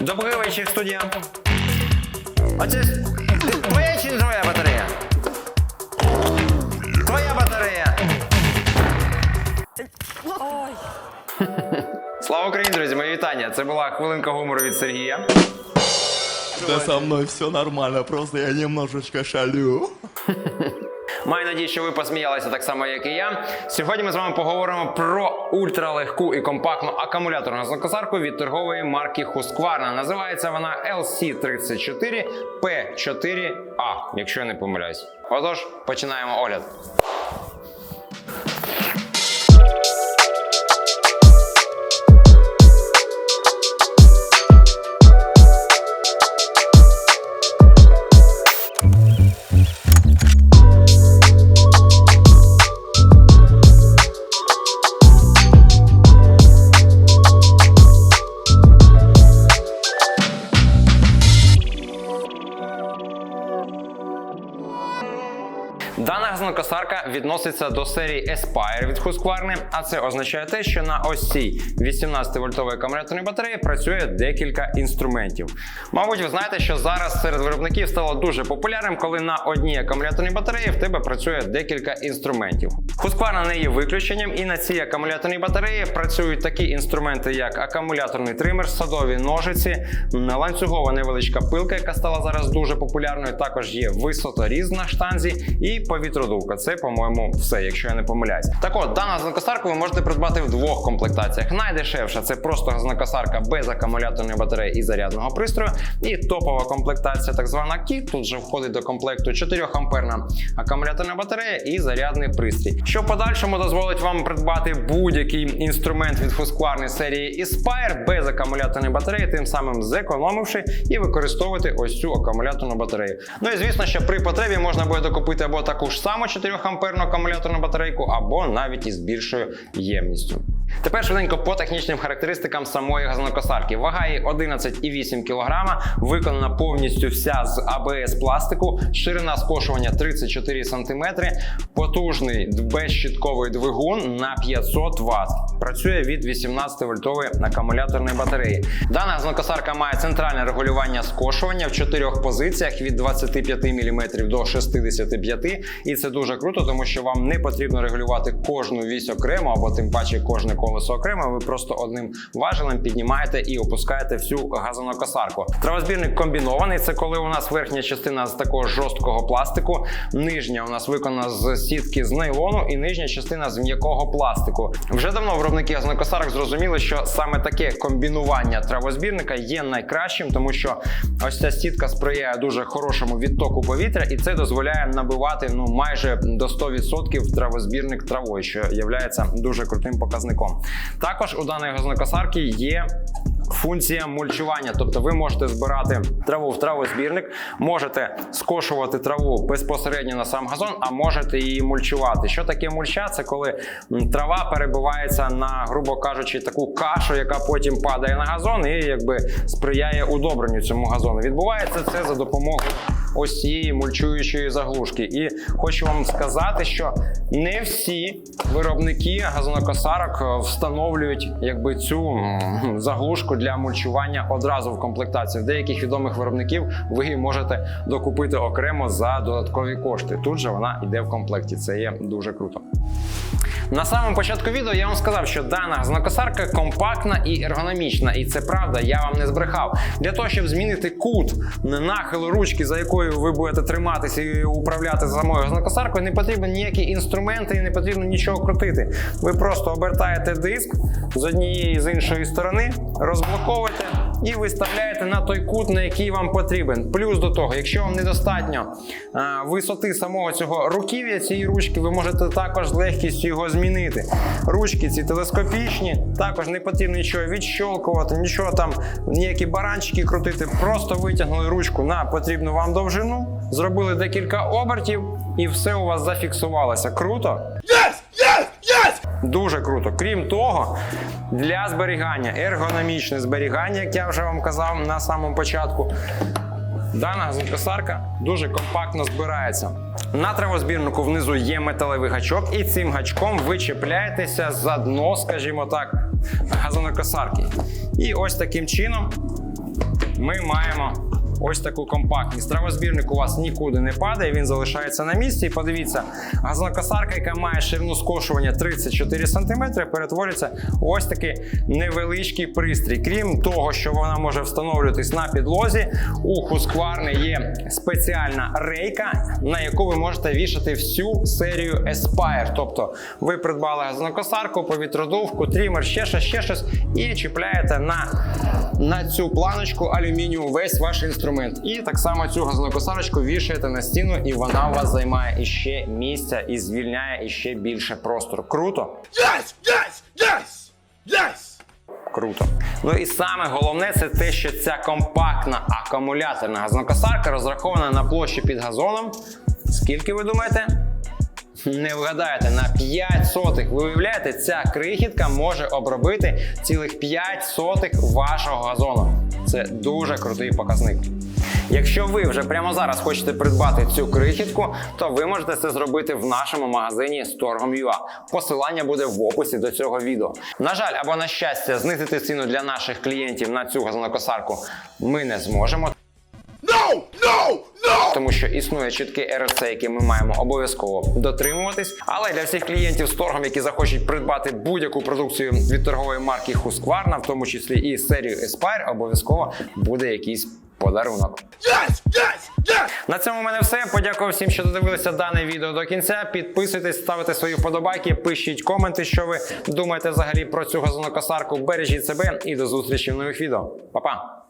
Добрий вечір, студія. Оце твоя чи не твоя батарея? Твоя батарея. Слава Україні, друзі! Мої вітання. Це була хвилинка гумору від Сергія. Да со мной все нормально, просто я немножечко шалю. Маю надію, що ви посміялися так само, як і я. Сьогодні ми з вами поговоримо про ультралегку і компактну акумуляторну знакосарку від торгової марки Husqvarna. Називається вона LC34P4A, якщо я не помиляюсь. Отож, починаємо огляд. Дана газонокосарка відноситься до серії Aspire від Husqvarna, а це означає те, що на ось цій 18-вольтовій акумуляторній батареї працює декілька інструментів. Мабуть, ви знаєте, що зараз серед виробників стало дуже популярним, коли на одній акумуляторній батареї в тебе працює декілька інструментів. Husqvarna не є виключенням, і на цій акумуляторній батареї працюють такі інструменти, як акумуляторний тример, садові ножиці, ланцюгова невеличка пилка, яка стала зараз дуже популярною. Також є висоторіз на штанзі і повітродувка. Це, по-моєму, все, якщо я не помиляюсь. Так от, дана знакосарку ви можете придбати в двох комплектаціях. Найдешевша це просто знакосарка без акумуляторної батареї і зарядного пристрою. І топова комплектація, так звана Кіт. Тут же входить до комплекту 4 амперна акумуляторна батарея і зарядний пристрій. Що в подальшому дозволить вам придбати будь-який інструмент від фускварної серії Іспайр без акумуляторної батареї, тим самим зекономивши і використовувати ось цю акумуляторну батарею. Ну і звісно, що при потребі можна буде докупити або таку ж саму 4 амперну акумуляторну батарейку, або навіть із більшою ємністю. Тепер швиденько по технічним характеристикам самої газонокосарки. Вага її 11,8 кг, виконана повністю вся з АБС пластику, ширина скошування 34 см, потужний безщітковий двигун на 500 Вт. Працює від 18 вольтової акумуляторної батареї. Дана газонокосарка має центральне регулювання скошування в чотирьох позиціях від 25 мм до 65 і це дуже круто, тому що вам не потрібно регулювати кожну вісь окремо або тим паче кожне колесо окремо. Ви просто одним важелем піднімаєте і опускаєте всю газонокосарку. Травозбірник комбінований. Це коли у нас верхня частина з такого жорсткого пластику, нижня у нас виконана з сітки з нейлону, і нижня частина з м'якого пластику. Вже давно виробники газонокосарок зрозуміли, що саме таке комбінування травозбірника є найкращим, тому що ось ця сітка сприяє дуже хорошому відтоку повітря, і це дозволяє набивати ну майже до 100% травозбірник травою, що є дуже крутим показником. Також у даної газонокосарки є функція мульчування, тобто ви можете збирати траву в травозбірник, можете скошувати траву безпосередньо на сам газон, а можете її мульчувати. Що таке мульча? Це коли трава перебивається на, грубо кажучи, таку кашу, яка потім падає на газон і якби сприяє удобренню цьому газону. Відбувається це за допомогою ось цієї мульчуючої заглушки. І хочу вам сказати, що не всі виробники газонокосарок е, встановлюють якби цю заглушку для мульчування одразу в комплектацію. В деяких відомих виробників ви її можете докупити окремо за додаткові кошти. Тут же вона йде в комплекті. Це є дуже круто. На самому початку відео я вам сказав, що дана знакосарка компактна і ергономічна, і це правда, я вам не збрехав. Для того, щоб змінити кут нахилу ручки, за якою ви будете триматися і управляти самою знакосаркою, не потрібно ніякі інструменти і не потрібно нічого крутити. Ви просто обертаєте диск з однієї з іншої сторони, розблоковуєте і виставляєте на той кут, на який вам потрібен. Плюс до того, якщо вам недостатньо а, висоти самого цього руків'я цієї ручки, ви можете також з легкістю його змінити. Ручки ці телескопічні, також не потрібно нічого відщолкувати, нічого там, ніякі баранчики крутити. Просто витягнули ручку на потрібну вам довжину, зробили декілька обертів, і все у вас зафіксувалося. Круто? Дуже круто. Крім того, для зберігання, ергономічне зберігання, як я вже вам казав на самому початку. Дана газонокосарка дуже компактно збирається. На травозбірнику внизу є металевий гачок, і цим гачком ви чіпляєтеся за дно, скажімо так, газонокосарки. І ось таким чином ми маємо ось таку компактність. Травозбірник у вас нікуди не падає, він залишається на місці. І подивіться, газонокосарка, яка має ширину скошування 34 см, перетворюється ось такий невеличкий пристрій. Крім того, що вона може встановлюватись на підлозі, у Husqvarna є спеціальна рейка, на яку ви можете вішати всю серію Aspire. Тобто ви придбали газонокосарку, повітродувку, трімер, ще щось, ще щось, і чіпляєте на, на цю планочку алюмінію весь ваш інструмент. І так само цю газонокосарочку вішаєте на стіну, і вона у вас займає іще місця і звільняє іще більше простору. Круто? Yes, yes, yes, yes! Круто. Ну і саме головне це те, що ця компактна акумуляторна газонокосарка розрахована на площі під газоном. Скільки ви думаєте? Не вгадаєте, на 5 сотих. Ви уявляєте, ця крихітка може обробити цілих 5 сотих вашого газону. Це дуже крутий показник. Якщо ви вже прямо зараз хочете придбати цю крихітку, то ви можете це зробити в нашому магазині Storgom.ua. Посилання буде в описі до цього відео. На жаль, або на щастя, знизити ціну для наших клієнтів на цю газонокосарку ми не зможемо. No, no! Тому що існує чіткий РСЦ, який ми маємо обов'язково дотримуватись. Але для всіх клієнтів з торгом, які захочуть придбати будь-яку продукцію від торгової марки Husqvarna, в тому числі і серію Aspire, обов'язково буде якийсь подарунок. Yes, yes, yes! На цьому в мене все. Подякую всім, що додивилися дане відео до кінця. Підписуйтесь, ставте свої вподобайки, пишіть коменти, що ви думаєте взагалі про цю газонокосарку. Бережіть себе і до зустрічі в нових відео. Па-па!